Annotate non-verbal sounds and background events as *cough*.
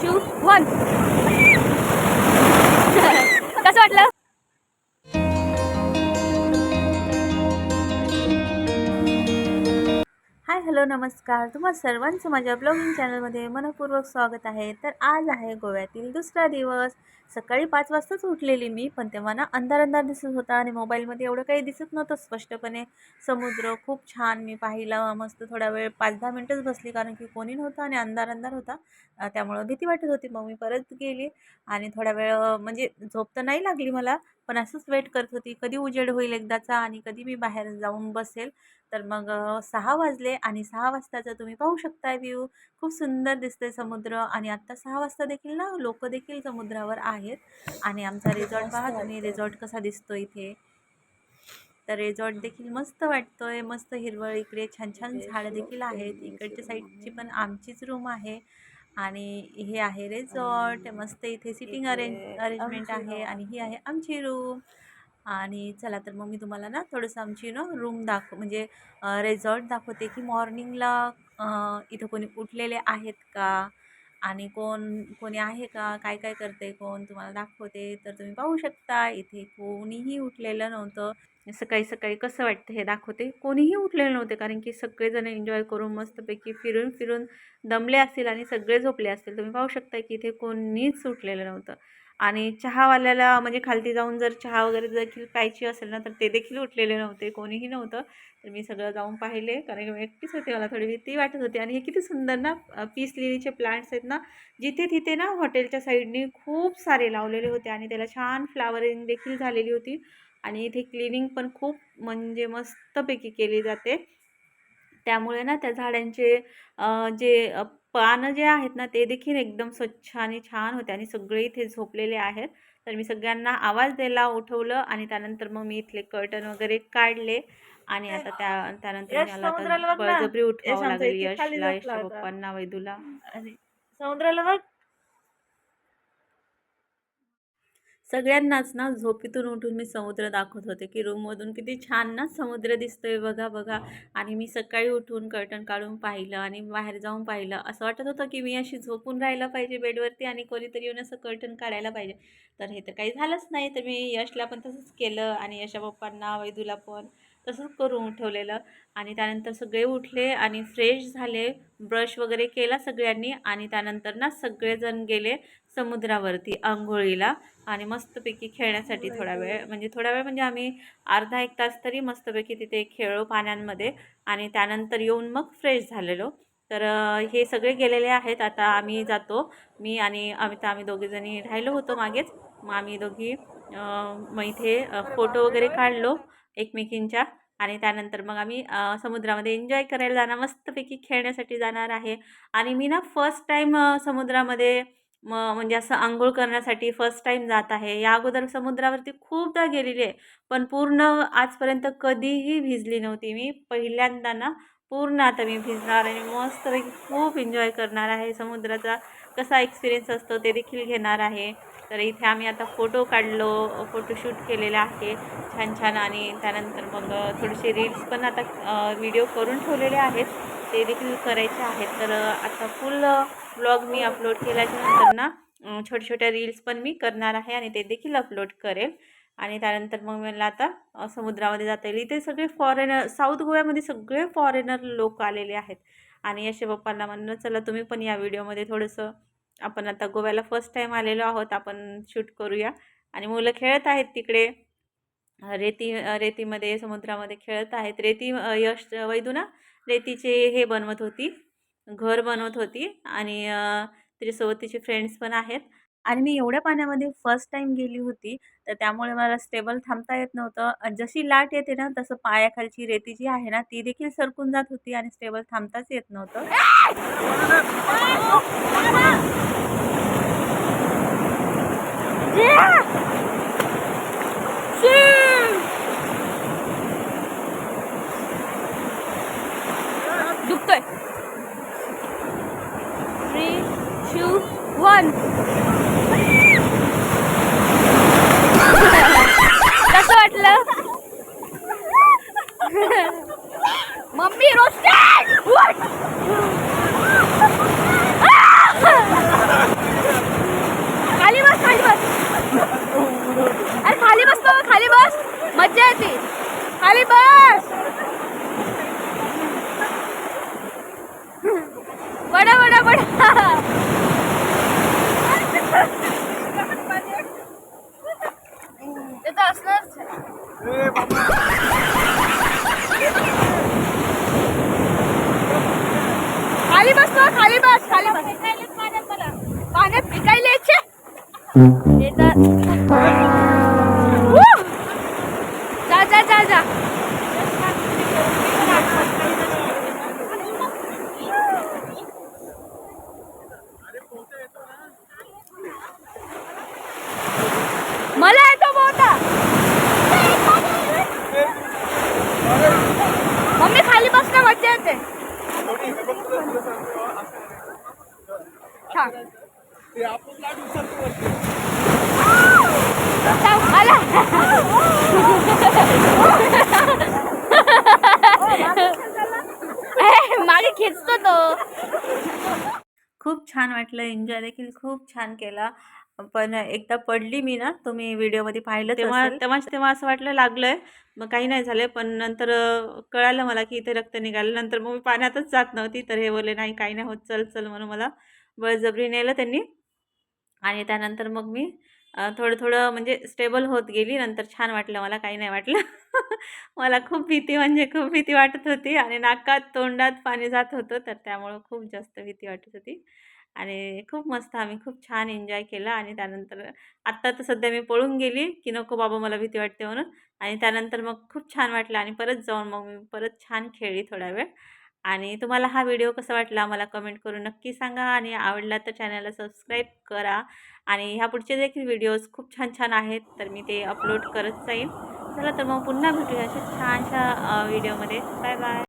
choose one. Hello नमस्कार. तुम्हा सर्वांचं माझ्या ब्लॉगिंग चॅनलमध्ये मनपूर्वक स्वागत आहे. तर आज आहे गोव्यातील दुसरा दिवस. सकाळी पाच वाजताच उठलेली मी पण तेव्हा ना अंधार अंधार दिसत होता आणि मोबाईलमध्ये एवढं काही दिसत नव्हतं स्पष्टपणे. समुद्र खूप छान मी पाहिला. मस्त थोडा वेळ पाच दहा मिनटंच बसली कारण की कोणी नव्हतं आणि अंधार अंधार होता त्यामुळं भीती वाटत होती. मग मी परत गेली आणि थोडा वेळ म्हणजे झोप तर नाही लागली मला पण असंच वेट करत होती. कधी उजेड होईल एकदाचा आणि कधी मी बाहेर जाऊन बसेल तर मग सहा वाजले आणि सहा वाजताचा तुम्ही पाहू शकताय व्ह्यू खूप सुंदर दिसतंय समुद्र आणि आत्ता सहा वाजता देखील ना लोक देखील समुद्रावर आहेत आणि आमचा रिसॉर्ट पहा तुम्ही रिसॉर्ट कसा दिसतो इथे. तर रिसॉर्ट देखील मस्त वाटतोय मस्त हिरवळ इकडे छान छान झाडं देखील आहेत. इकडच्या साईडची पण आमचीच रूम आहे. आणि हे आहे रिसॉर्ट मस्त इथे सिटिंग अरेंज अरेंजमेंट आहे आणि ही आहे आमची रूम आणि चला तर मग मी तुम्हाला ना थोडंसं आमची ना रूम दाखव म्हणजे रेझॉर्ट दाखवते की मॉर्निंगला इथं कोणी उठलेले आहेत का? आणि कोण कोणी आहे का? काय काय करते कोण? तुम्हाला दाखवते. तर तुम्ही पाहू शकता इथे कोणीही उठलेलं नव्हतं. सकाळी सकाळी कसं वाटतं हे दाखवते. कोणीही उठलेलं नव्हते कारण की सगळेजण एन्जॉय करून मस्तपैकी फिरून फिरून दमले असतील आणि सगळे झोपले असतील. तुम्ही पाहू शकता की इथे कोणीच उठलेलं नव्हतं. आणि चहावाल्याला म्हणजे खालती जाऊन जर चहा वगैरे देखील प्यायची असेल ना तर ते देखील उठलेले नव्हते कोणीही नव्हतं. तर मी सगळं जाऊन पाहिले. कारण की मी एकटीच होते मला थोडी भीती वाटत होती. आणि हे किती सुंदर ना पीस लिलीचे प्लांट्स आहेत ना जिथे तिथे ना हॉटेलच्या साईडनी खूप सारे लावलेले होते आणि त्याला छान फ्लावरिंग देखील झालेली होती. आणि इथे क्लिनिंग पण खूप म्हणजे मस्तपैकी केली जाते. त्यामुळे ना त्या झाडांचे जे पानं जे आहेत ना ते देखील एकदम स्वच्छ आणि छान होते आणि सगळे इथे झोपलेले आहेत. तर मी सगळ्यांना आवाज द्यायला उठवलं आणि त्यानंतर मग मी इथले कर्टन वगैरे काढले आणि आता त्या त्यानंतर यश, मला आता. बळजबरी उठवावं लागेल. यशला होता. पप्पांना वैदूला. समुद्राला बघ. सगळ्यांनाच ना झोपेतून उठून मी समुद्र दाखवत होते की रूममधून किती छान ना समुद्र दिसतोय बघा बघा. आणि मी सकाळी उठून कर्टन काढून पाहिलं आणि बाहेर जाऊन पाहिलं. असं वाटत होतं की मी अशी झोपून राहायला पाहिजे बेडवरती आणि कोणीतरी येऊन असं कर्टन काढायला पाहिजे. तर हे तर काही झालंच नाही तर मी यशला पण तसंच केलं आणि यशा पप्पांना वैदूला पण तसंच करून उठवलेलं आणि त्यानंतर सगळे उठले आणि फ्रेश झाले. ब्रश वगैरे केला सगळ्यांनी आणि त्यानंतर ना सगळेजण गेले. समुद्रावरती आंघोळीला आणि मस्तपैकी खेळण्यासाठी थोडा वेळ म्हणजे थोडा वेळ म्हणजे आम्ही अर्धा एक तास तरी मस्तपैकी तिथे खेळलो पाण्यामध्ये आणि त्यानंतर येऊन मग फ्रेश झालेलो. तर हे सगळे गेलेले आहेत. आता आम्ही जातो. मी आणि आम्ही तर आम्ही दोघीजणी राहिलो होतो मागेच. मग आम्ही दोघी मग इथे फोटो वगैरे काढलो एकमेकींच्या आणि त्यानंतर मग आम्ही समुद्रामध्ये एन्जॉय करायला जाणार मस्तपैकी खेळण्यासाठी जाणार आहे. आणि मी ना फर्स्ट टाईम समुद्रामध्ये म म्हणजे असं आंघोळ करण्यासाठी फर्स्ट टाईम जात आहे. या अगोदर समुद्रावरती खूपदा गेलेली आहे. पण पूर्ण आजपर्यंत कधीही भिजली नव्हती मी. पहिल्यांदा ना पूर्ण आता मी भिजणार आणि मस्तपैकी खूप एन्जॉय करणार आहे. समुद्राचा कसा एक्सपिरियन्स असतो ते देखील घेणार आहे. तर इथे आम्ही आता फोटो काढलो फोटोशूट केलेला आहे. छान छान आणि त्यानंतर मग थोडेसे रील्स पण आता व्हिडिओ करून ठेवलेले आहेत. ते देखील करायचे आहेत. तर आता फुल ब्लॉग मी अपलोड केल्याच्यानंतर ना छोट्या छोट्या रील्स पण मी करणार आहे आणि ते देखील अपलोड करेल. आणि त्यानंतर मग मला आता समुद्रामध्ये जाता येईल. इथे सगळे फॉरेनर साऊथ गोव्यामध्ये सगळे फॉरेनर लोक आलेले आहेत. आणि यशे पप्पांना म्हणणं चला तुम्ही पण या व्हिडिओमध्ये थोडंसं आपण आता गोव्याला फर्स्ट टाईम आलेलो आहोत. आपण शूट करूया. आणि मुलं खेळत आहेत तिकडे. रेती रेतीमध्ये समुद्रामध्ये खेळत आहेत. रेती यश वैदू ना रेतीचे हे बनवत होती. घर बनवत होती आणि तिच्यासोबत तिचे फ्रेंड्स पण आहेत. आणि मी एवढ्या पाण्यामध्ये फर्स्ट टाईम गेली होती तर त्यामुळे मला स्टेबल थांबता येत नव्हतं. जशी लाट येते ना तसं पायाखालची रेती जी आहे ना ती देखील सरकून जात होती आणि स्टेबल थांबताच येत नव्हतं. luôn बस खाली बस. पाण्यात फेकायले जा जा जा जा. येतो बोटा मम्मी खाली बसणं मज्जा येते. आला. मागे खेचतो तो. खूप छान वाटलं. एन्जॉय देखील खूप छान केला. पण एकदा पडली मी ना तुम्ही व्हिडिओमध्ये पाहिलं तेव्हा तेव्हा तेव्हा असं वाटलं लागलंय. मग काही नाही झालं. पण नंतर कळालं मला की इथे रक्त निघालं. नंतर मग मी पाण्यातच जात नव्हती. तर हे बोलले नाही काही नाही होत. चल चल म्हणून मला बळजबरी नेलं त्यांनी. आणि त्यानंतर मग मी थोडं थोडं म्हणजे स्टेबल होत गेली. नंतर छान वाटलं मला काही नाही वाटलं. *laughs* मला खूप भीती म्हणजे खूप भीती वाटत होती आणि नाकात तोंडात पाणी जात होतं. तर त्यामुळं खूप जास्त भीती वाटत होती. आणि खूप मस्त आम्ही खूप छान एन्जॉय केला. आणि त्यानंतर आत्ता तर सध्या मी पळून गेली की नको बाबा मला भीती वाटते म्हणून. आणि त्यानंतर मग खूप छान वाटलं आणि परत जाऊन मग मी परत छान खेळली थोडा वेळ. आणि तुम्हाला हा व्हिडिओ कसा वाटला मला कमेंट करून नक्की सांगा आणि आवडला तर चॅनलला सबस्क्राईब करा. आणि ह्या पुढचे देखील व्हिडिओज खूप छान छान आहेत तर मी ते अपलोड करत जाईन. चला तर मग पुन्हा भेटूया अशा छानशा व्हिडिओमध्ये. Bye bye.